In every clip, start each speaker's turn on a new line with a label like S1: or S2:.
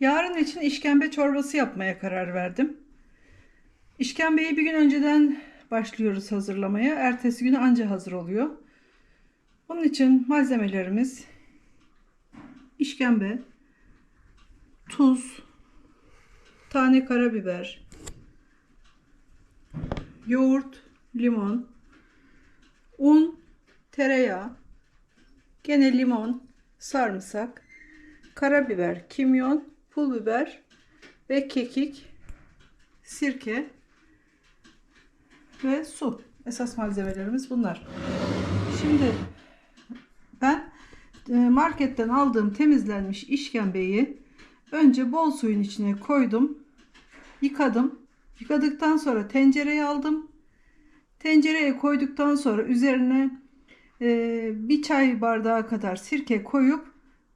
S1: Yarın için işkembe çorbası yapmaya karar verdim. İşkembeyi bir gün önceden başlıyoruz hazırlamaya. Ertesi günü anca hazır oluyor. Bunun için malzemelerimiz işkembe, tuz, tane karabiber, yoğurt, limon, un, tereyağı, gene limon, sarımsak, karabiber, kimyon, pul biber ve kekik, sirke ve su. Esas malzemelerimiz bunlar. Şimdi ben e, marketten aldığım temizlenmiş işkembeyi önce bol suyun içine koydum. Yıkadım. Yıkadıktan sonra tencereye aldım. Tencereye koyduktan sonra üzerine e, bir çay bardağı kadar sirke koyup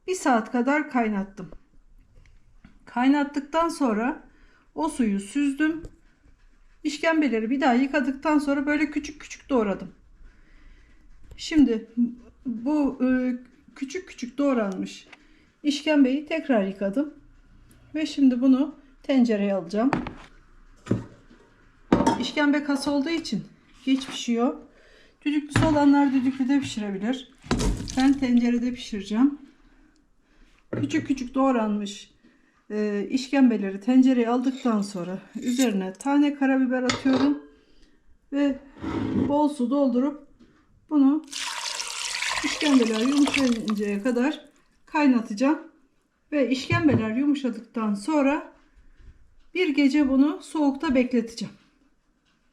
S1: bir saat kadar kaynattım. Kaynattıktan sonra o suyu süzdüm. İşkembeleri bir daha yıkadıktan sonra böyle küçük küçük doğradım. Şimdi bu e, küçük küçük doğranmış işkembeyi tekrar yıkadım. Ve şimdi bunu tencereye alacağım. İşkembe kas olduğu için geç pişiyor. Düdüklüsü olanlar düdüklüde pişirebilir. Ben tencerede pişireceğim. Küçük küçük doğranmış e, işkembeleri tencereye aldıktan sonra üzerine tane karabiber atıyorum. Ve bol su doldurup bunu işkembeler yumuşayıncaya kadar kaynatacağım. Ve işkembeler yumuşadıktan sonra bir gece bunu soğukta bekleteceğim.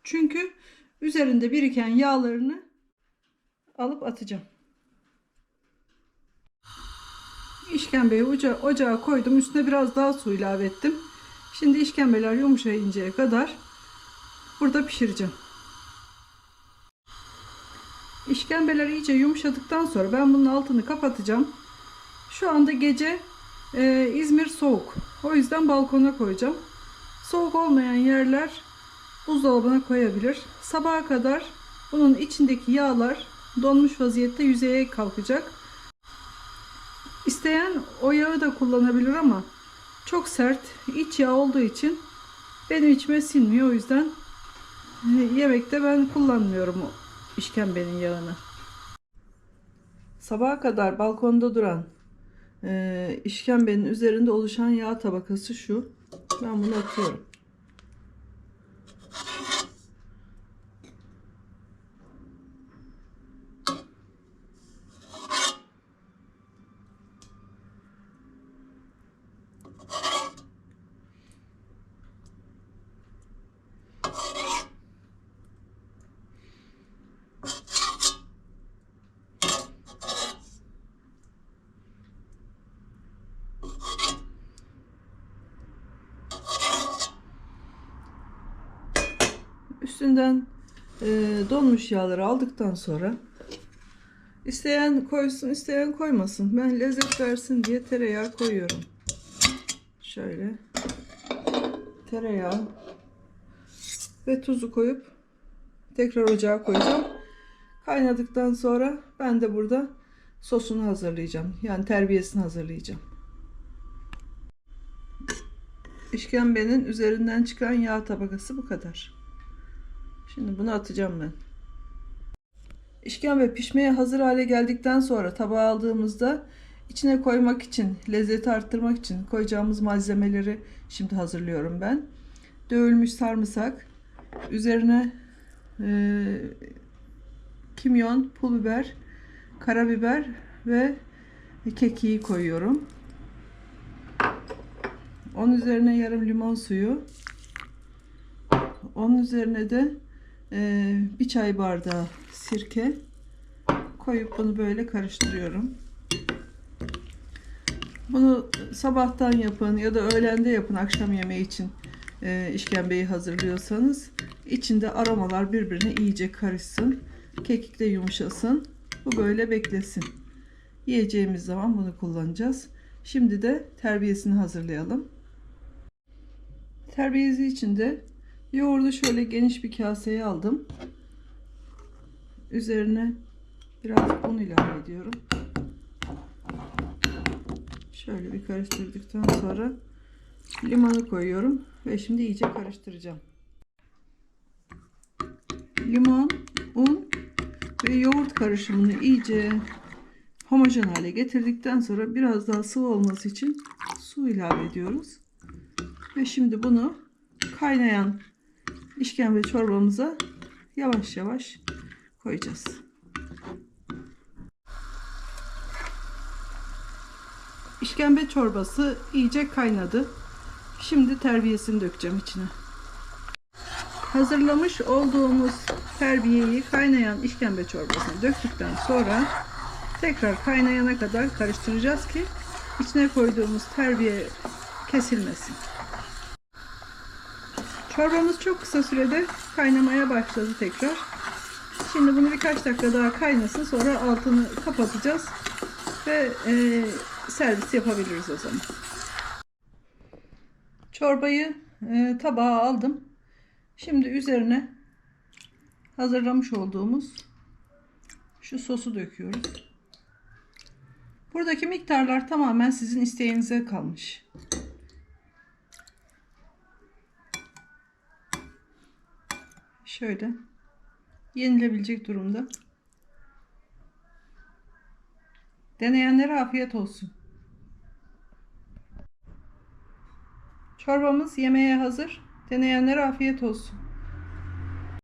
S1: Çünkü üzerinde biriken yağlarını alıp atacağım. İşkembeyi oca ocağa koydum. Üstüne biraz daha su ilave ettim. Şimdi işkembeler yumuşayıncaya kadar burada pişireceğim. İşkembeler iyice yumuşadıktan sonra ben bunun altını kapatacağım. Şu anda gece e, İzmir soğuk. O yüzden balkona koyacağım. Soğuk olmayan yerler buzdolabına koyabilir. Sabaha kadar bunun içindeki yağlar donmuş vaziyette yüzeye kalkacak. İsteyen o yağı da kullanabilir ama çok sert iç yağ olduğu için benim içime sinmiyor. O yüzden e, yemekte ben kullanmıyorum o işkembenin yağını. Sabaha kadar balkonda duran e, işkembenin üzerinde oluşan yağ tabakası şu. Ben bunu atıyorum. Üstünden e, donmuş yağları aldıktan sonra isteyen koysun isteyen koymasın. Ben lezzet versin diye tereyağı koyuyorum. Şöyle tereyağı ve tuzu koyup tekrar ocağa koyacağım. Kaynadıktan sonra ben de burada sosunu hazırlayacağım. Yani terbiyesini hazırlayacağım. İşkembenin üzerinden çıkan yağ tabakası bu kadar. Şimdi bunu atacağım ben. İşkembe pişmeye hazır hale geldikten sonra tabağa aldığımızda içine koymak için, lezzeti arttırmak için koyacağımız malzemeleri şimdi hazırlıyorum ben. Dövülmüş sarımsak, üzerine e, kimyon, pul biber, karabiber ve kekiği koyuyorum. Onun üzerine yarım limon suyu. Onun üzerine de e, bir çay bardağı sirke koyup bunu böyle karıştırıyorum. Bunu sabahtan yapın ya da öğlende yapın akşam yemeği için e, işkembeyi hazırlıyorsanız. içinde aromalar birbirine iyice karışsın. Kekik de yumuşasın. Bu böyle beklesin. Yiyeceğimiz zaman bunu kullanacağız. Şimdi de terbiyesini hazırlayalım. Terbiyesi için de yoğurdu şöyle geniş bir kaseye aldım. Üzerine biraz un ilave ediyorum. Şöyle bir karıştırdıktan sonra Limonu koyuyorum ve şimdi iyice karıştıracağım. Limon, un ve yoğurt karışımını iyice homojen hale getirdikten sonra biraz daha sıvı olması için su ilave ediyoruz. Ve şimdi bunu kaynayan işkembe çorbamıza yavaş yavaş koyacağız. İşkembe çorbası iyice kaynadı. Şimdi terbiyesini dökeceğim içine. Hazırlamış olduğumuz terbiyeyi kaynayan işkembe çorbasına döktükten sonra tekrar kaynayana kadar karıştıracağız ki içine koyduğumuz terbiye kesilmesin. Çorbamız çok kısa sürede kaynamaya başladı tekrar. Şimdi bunu birkaç dakika daha kaynasın sonra altını kapatacağız ve e, servis yapabiliriz o zaman. Çorbayı e, tabağa aldım. Şimdi üzerine hazırlamış olduğumuz şu sosu döküyoruz. Buradaki miktarlar tamamen sizin isteğinize kalmış. Şöyle yenilebilecek durumda. Deneyenlere afiyet olsun. Çorbamız yemeğe hazır. Deneyenlere afiyet olsun.